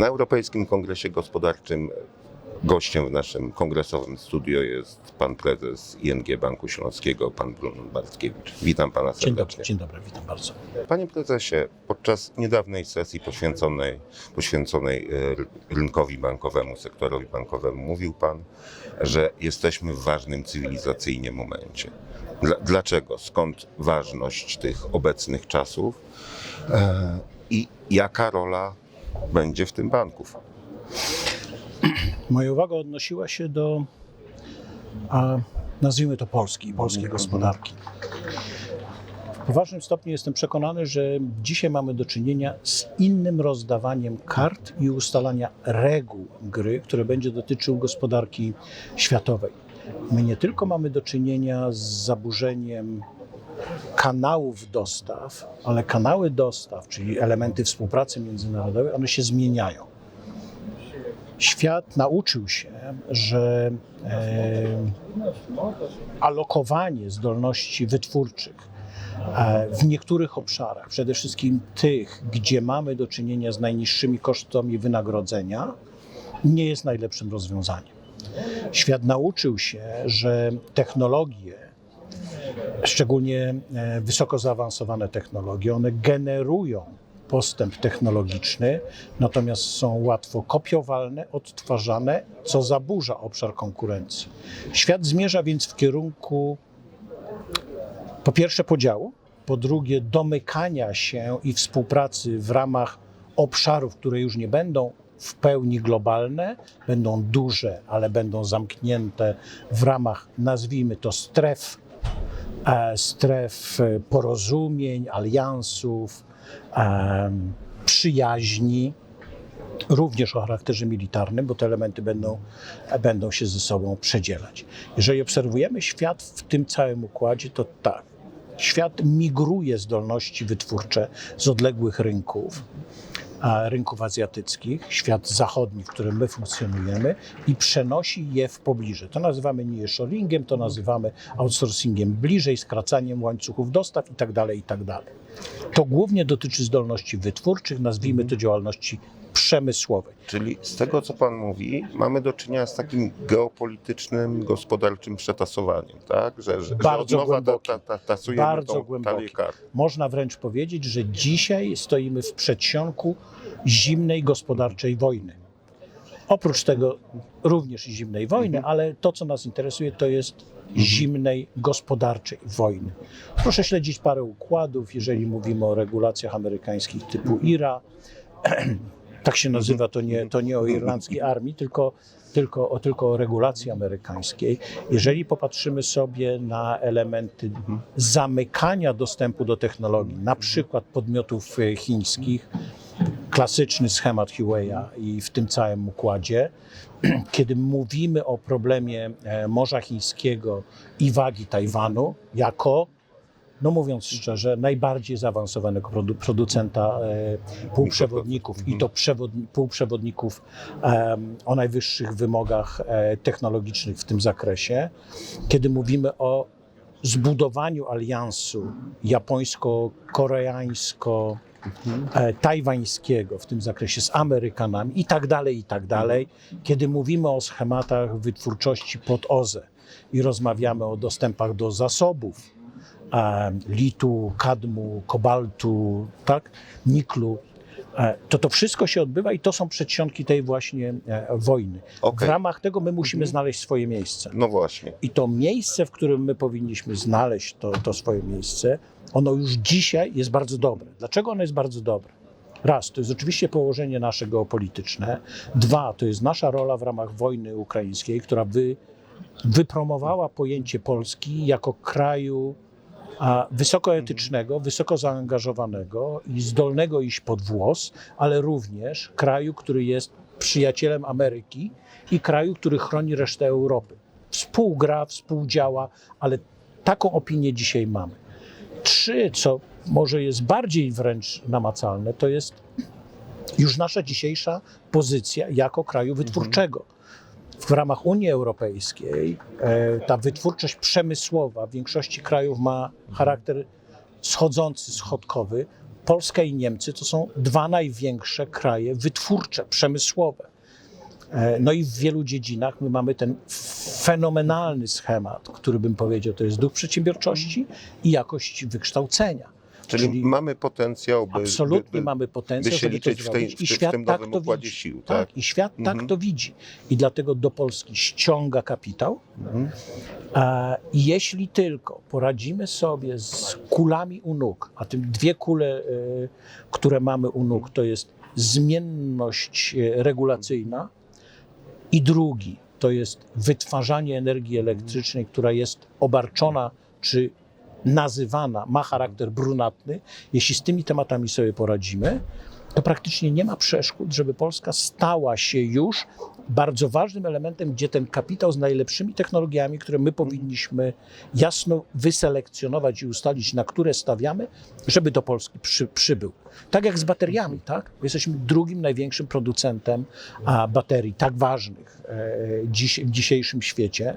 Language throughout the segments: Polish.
Na Europejskim Kongresie Gospodarczym gościem w naszym kongresowym studio jest pan prezes ING Banku Śląskiego, pan Brunon Bartkiewicz. Witam pana Dzień dobry, serdecznie. dzień dobry, witam bardzo. Panie prezesie, podczas niedawnej sesji poświęconej, poświęconej e, ry- rynkowi bankowemu, sektorowi bankowemu, mówił pan, że jesteśmy w ważnym cywilizacyjnie momencie. Dla, dlaczego? Skąd ważność tych obecnych czasów e, i jaka rola będzie w tym banków? Moja uwaga odnosiła się do, a, nazwijmy to Polski, polskiej gospodarki. W poważnym stopniu jestem przekonany, że dzisiaj mamy do czynienia z innym rozdawaniem kart i ustalania reguł gry, które będzie dotyczył gospodarki światowej. My nie tylko mamy do czynienia z zaburzeniem kanałów dostaw, ale kanały dostaw, czyli elementy współpracy międzynarodowej, one się zmieniają. Świat nauczył się, że e, alokowanie zdolności wytwórczych e, w niektórych obszarach, przede wszystkim tych, gdzie mamy do czynienia z najniższymi kosztami wynagrodzenia, nie jest najlepszym rozwiązaniem. Świat nauczył się, że technologie, szczególnie e, wysoko zaawansowane technologie, one generują postęp technologiczny, natomiast są łatwo kopiowalne, odtwarzane, co zaburza obszar konkurencji. Świat zmierza więc w kierunku po pierwsze podziału, po drugie domykania się i współpracy w ramach obszarów, które już nie będą w pełni globalne, będą duże, ale będą zamknięte w ramach, nazwijmy to, stref, stref e, porozumień, aliansów, em, przyjaźni, również o charakterze militarnym, bo te elementy będą, będą się ze sobą przedzielać. Jeżeli obserwujemy świat w tym całym układzie, to tak. Świat migruje zdolności wytwórcze z odległych rynków, rynków azjatyckich, świat zachodni, w którym my funkcjonujemy i przenosi je w pobliże. To nazywamy nearshoringiem, to nazywamy outsourcingiem bliżej, skracaniem łańcuchów dostaw itd., itd. To głównie dotyczy zdolności wytwórczych, nazwijmy to działalności przemysłowej. Czyli z tego, co Pan mówi, mamy do czynienia z takim geopolitycznym, gospodarczym przetasowaniem, tak? Że, że, Bardzo że nowa ta, ta, tasujemy Bardzo tą kart. Można wręcz powiedzieć, że dzisiaj stoimy w przedsionku zimnej gospodarczej wojny. Oprócz tego również zimnej wojny, ale to, co nas interesuje, to jest zimnej gospodarczej wojny. Proszę śledzić parę układów, jeżeli mówimy o regulacjach amerykańskich typu IRA. tak się nazywa, to nie, to nie o irlandzkiej armii, tylko, tylko, o, tylko o regulacji amerykańskiej. Jeżeli popatrzymy sobie na elementy zamykania dostępu do technologii, na przykład podmiotów e, chińskich, klasyczny schemat Huawei'a i w tym całym układzie, kiedy mówimy o problemie e, Morza Chińskiego i wagi Tajwanu jako, no mówiąc szczerze, najbardziej zaawansowanego produ- producenta e, półprzewodników i to przewodni- półprzewodników em, o najwyższych wymogach e, technologicznych w tym zakresie, kiedy mówimy o zbudowaniu aliansu japońsko-koreańsko e, tajwańskiego w tym zakresie z Amerykanami i tak dalej, i tak dalej. Kiedy mówimy o schematach wytwórczości pod OZE i rozmawiamy o dostępach do zasobów e, litu, kadmu, kobaltu, tak, niklu, e, to to wszystko się odbywa i to są przedsionki tej właśnie e, wojny. Okej. W ramach tego my musimy znaleźć swoje miejsce. No właśnie. I to miejsce, w którym my powinniśmy znaleźć to, to swoje miejsce, ono już dzisiaj jest bardzo dobre. Dlaczego ono jest bardzo dobre? Raz, to jest oczywiście położenie nasze geopolityczne. Dwa, to jest nasza rola w ramach wojny ukraińskiej, która wy, wypromowała pojęcie Polski jako kraju a, wysokoetycznego, wysoko zaangażowanego i zdolnego iść pod włos, ale również kraju, który jest przyjacielem Ameryki i kraju, który chroni resztę Europy. Współgra, współdziała, ale taką opinię dzisiaj mamy. Trzy, co może jest bardziej wręcz namacalne, to jest już nasza dzisiejsza pozycja jako kraju wytwórczego. W ramach Unii Europejskiej e, ta wytwórczość przemysłowa w większości krajów ma charakter schodzący, schodkowy. Polska i Niemcy to są dwa największe kraje wytwórcze, przemysłowe. E, No i w wielu dziedzinach my mamy ten fenomenalny schemat, który bym powiedział, to jest duch przedsiębiorczości i jakość wykształcenia. Czyli, Czyli mamy potencjał, by, Absolutnie by, by, mamy by potencjał, się żeby to liczyć w, tej, w, I tym- w świat tym tak to układzie widzi. sił. Tak, Tak? i świat Mhm. tak to widzi. I dlatego do Polski ściąga kapitał. Mhm. A jeśli tylko poradzimy sobie z kulami u nóg, a tym dwie kule, y, które mamy u nóg, to jest zmienność y, regulacyjna i drugi to jest wytwarzanie energii elektrycznej, która jest obarczona czy nazywana, ma charakter brunatny. Jeśli z tymi tematami sobie poradzimy, to praktycznie nie ma przeszkód, żeby Polska stała się już bardzo ważnym elementem, gdzie ten kapitał z najlepszymi technologiami, które my powinniśmy jasno wyselekcjonować i ustalić, na które stawiamy, żeby do Polski przy, przybył. Tak jak z bateriami, tak? Jesteśmy drugim największym producentem a, baterii, tak ważnych e, dziś, w dzisiejszym świecie,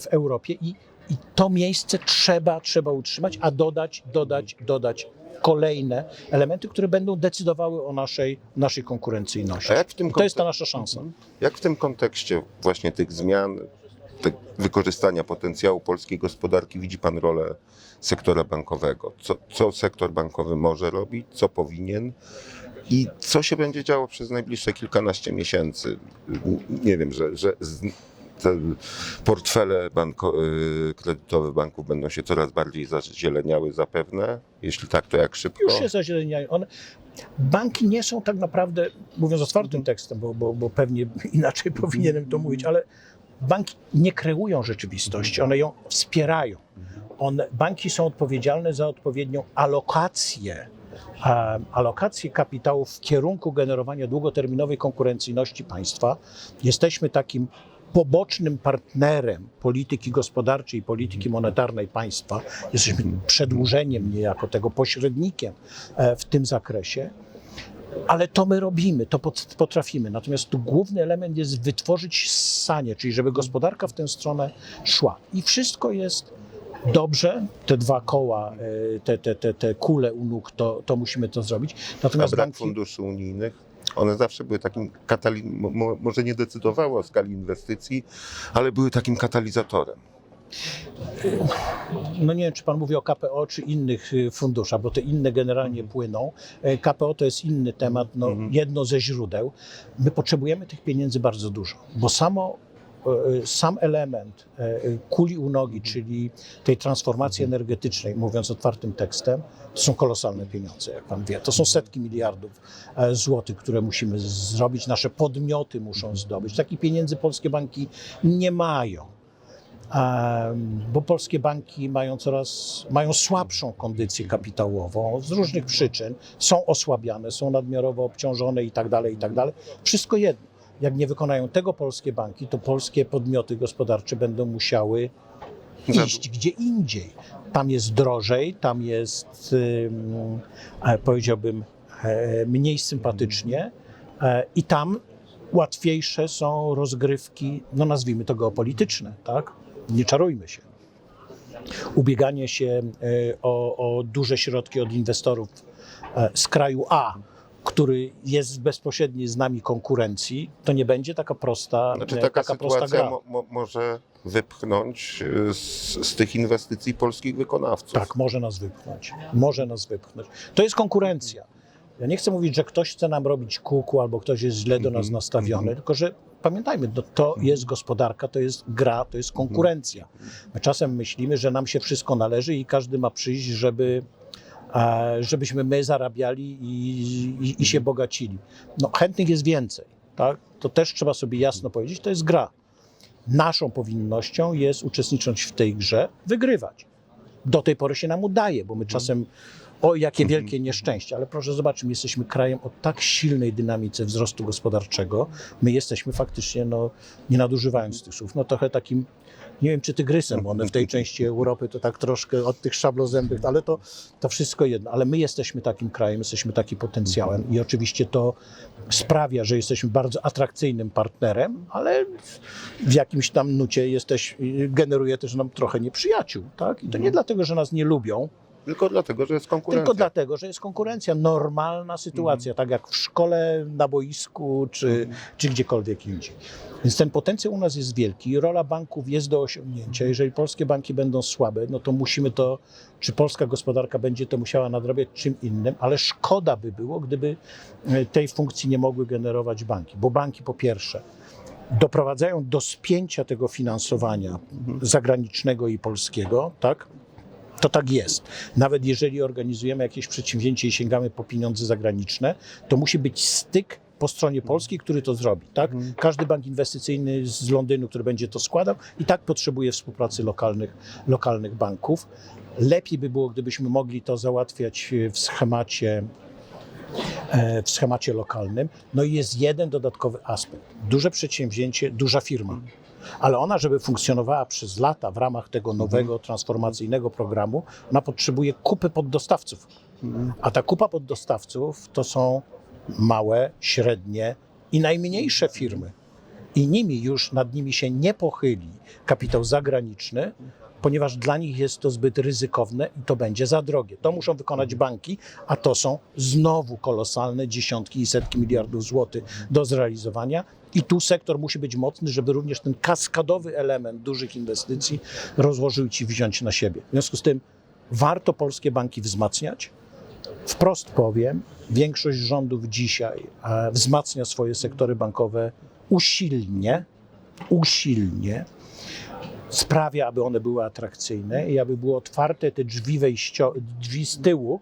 w Europie i, i to miejsce trzeba, trzeba utrzymać, a dodać, dodać, dodać kolejne elementy, które będą decydowały o naszej, naszej konkurencyjności. To jest ta nasza szansa. Jak w tym kontekście właśnie tych zmian, te wykorzystania potencjału polskiej gospodarki widzi Pan rolę sektora bankowego? Co, co sektor bankowy może robić, co powinien i co się będzie działo przez najbliższe kilkanaście miesięcy? Nie wiem, że, że te portfele banko, y, kredytowe banków będą się coraz bardziej zazieleniały zapewne. Jeśli tak, to jak szybko? Już się zazieleniają. One, banki nie są tak naprawdę, mówiąc otwartym tekstem, bo, bo, bo pewnie inaczej powinienem to mówić, ale banki nie kreują rzeczywistości, one ją wspierają. One, banki są odpowiedzialne za odpowiednią alokację, alokację kapitału w kierunku generowania długoterminowej konkurencyjności państwa. Jesteśmy takim pobocznym partnerem polityki gospodarczej i polityki monetarnej państwa. Jesteśmy przedłużeniem niejako tego, pośrednikiem e, w tym zakresie. Ale to my robimy, to pot- potrafimy. Natomiast tu główny element jest wytworzyć ssanie, czyli żeby gospodarka w tę stronę szła. I wszystko jest dobrze. Te dwa koła, e, te, te, te, te kule u nóg, to, to musimy to zrobić. A Natomiast brak banki, funduszy unijnych? One zawsze były takim katali- mo- mo- może nie decydowały o skali inwestycji, ale były takim katalizatorem. no nie wiem, czy pan mówi o KPO, czy innych y, funduszach, bo te inne generalnie płyną. E, KPO to jest inny temat, no, jedno ze źródeł. My potrzebujemy tych pieniędzy bardzo dużo, bo samo, e, sam element e, kuli u nogi, czyli tej transformacji energetycznej, mówiąc otwartym tekstem, to są kolosalne pieniądze, jak pan wie. To są setki miliardów e, złotych, które musimy zrobić, nasze podmioty muszą zdobyć. Takich pieniędzy polskie banki nie mają. Bo polskie banki mają coraz mają słabszą kondycję kapitałową z różnych przyczyn, są osłabiane, są nadmiarowo obciążone i tak dalej, i tak dalej. Wszystko jedno. Jak nie wykonają tego polskie banki, to polskie podmioty gospodarcze będą musiały iść gdzie indziej. Tam jest drożej, tam jest, e, powiedziałbym, e, mniej sympatycznie e, i tam łatwiejsze są rozgrywki, no nazwijmy to geopolityczne, tak? Nie czarujmy się. Ubieganie się o, o duże środki od inwestorów z kraju A, który jest w bezpośredniej z nami konkurencji, to nie będzie taka prosta, Znaczy e, taka, taka prosta gra. mo, mo, może wypchnąć y, z, z tych inwestycji polskich wykonawców. Tak, może nas wypchnąć. Może nas wypchnąć. To jest konkurencja. Ja nie chcę mówić, że ktoś chce nam robić kuku albo ktoś jest źle do nas Mhm, nastawiony, tylko że pamiętajmy, no, to jest gospodarka, to jest gra, to jest konkurencja. My czasem myślimy, że nam się wszystko należy i każdy ma przyjść, żeby, e, żebyśmy my zarabiali i, i, i się bogacili. No, chętnych jest więcej. Tak? To też trzeba sobie jasno powiedzieć, to jest gra. Naszą powinnością jest uczestniczyć w tej grze, wygrywać do tej pory się nam udaje, bo my czasem, o jakie wielkie nieszczęście, ale proszę zobaczyć, my jesteśmy krajem o tak silnej dynamice wzrostu gospodarczego, my jesteśmy faktycznie, no, nie nadużywając tych słów, no trochę takim, nie wiem czy tygrysem, bo one w tej części Europy to tak troszkę od tych szablozębych, ale to, to wszystko jedno, ale my jesteśmy takim krajem, jesteśmy takim potencjałem i oczywiście to sprawia, że jesteśmy bardzo atrakcyjnym partnerem, ale w jakimś tam nucie jesteś, generuje też nam trochę nieprzyjaciół, tak? I to nie dlatego, że nas nie lubią, Tylko dlatego, że jest konkurencja. Tylko dlatego, że jest konkurencja, normalna sytuacja, tak jak w szkole, na boisku czy, czy gdziekolwiek indziej. Więc ten potencjał u nas jest wielki i rola banków jest do osiągnięcia. Jeżeli polskie banki będą słabe, no to musimy to, czy polska gospodarka będzie to musiała nadrabiać czym innym, ale szkoda by było, gdyby e, tej funkcji nie mogły generować banki, bo banki po pierwsze doprowadzają do spięcia tego finansowania zagranicznego i polskiego, tak? To tak jest. Nawet jeżeli organizujemy jakieś przedsięwzięcie i sięgamy po pieniądze zagraniczne, to musi być styk po stronie polskiej, który to zrobi. Tak? Każdy bank inwestycyjny z Londynu, który będzie to składał, i tak potrzebuje współpracy lokalnych, lokalnych banków. Lepiej by było, gdybyśmy mogli to załatwiać w schemacie e, w schemacie lokalnym. No i jest jeden dodatkowy aspekt. Duże przedsięwzięcie, duża firma. Ale ona, żeby funkcjonowała przez lata w ramach tego nowego, transformacyjnego programu, ona potrzebuje kupy poddostawców. A ta kupa poddostawców to są małe, średnie i najmniejsze firmy. I nimi już nad nimi się nie pochyli kapitał zagraniczny, ponieważ dla nich jest to zbyt ryzykowne i to będzie za drogie. To muszą wykonać banki, a to są znowu kolosalne dziesiątki i setki miliardów złotych do zrealizowania. I tu sektor musi być mocny, żeby również ten kaskadowy element dużych inwestycji rozłożył i wziąć na siebie. W związku z tym warto polskie banki wzmacniać. Wprost powiem, większość rządów dzisiaj e, wzmacnia swoje sektory bankowe usilnie, usilnie, sprawia, aby one były atrakcyjne i aby były otwarte te drzwi, wejścio, drzwi z tyłu,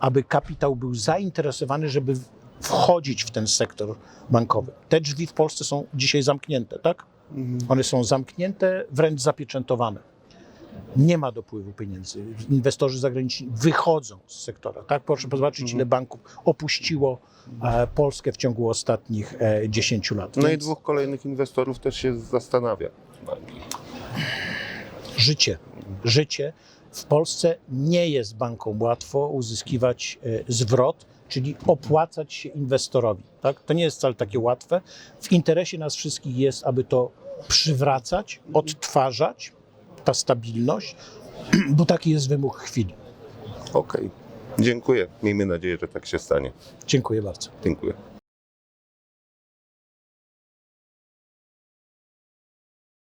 aby kapitał był zainteresowany, żeby wchodzić w ten sektor bankowy. Te drzwi w Polsce są dzisiaj zamknięte, tak? One są zamknięte, wręcz zapieczętowane. Nie ma dopływu pieniędzy. Inwestorzy zagraniczni wychodzą z sektora. Tak? Proszę zobaczyć, ile banków opuściło e, Polskę w ciągu ostatnich e, 10 lat. No i dwóch kolejnych inwestorów też się zastanawia. Życie. Życie. W Polsce nie jest bankom łatwo uzyskiwać e, zwrot, czyli opłacać się inwestorowi. Tak? To nie jest wcale takie łatwe. W interesie nas wszystkich jest, aby to przywracać, odtwarzać, ta stabilność, bo taki jest wymóg chwili. Okej. Dziękuję. Miejmy nadzieję, że tak się stanie. Dziękuję bardzo. Dziękuję.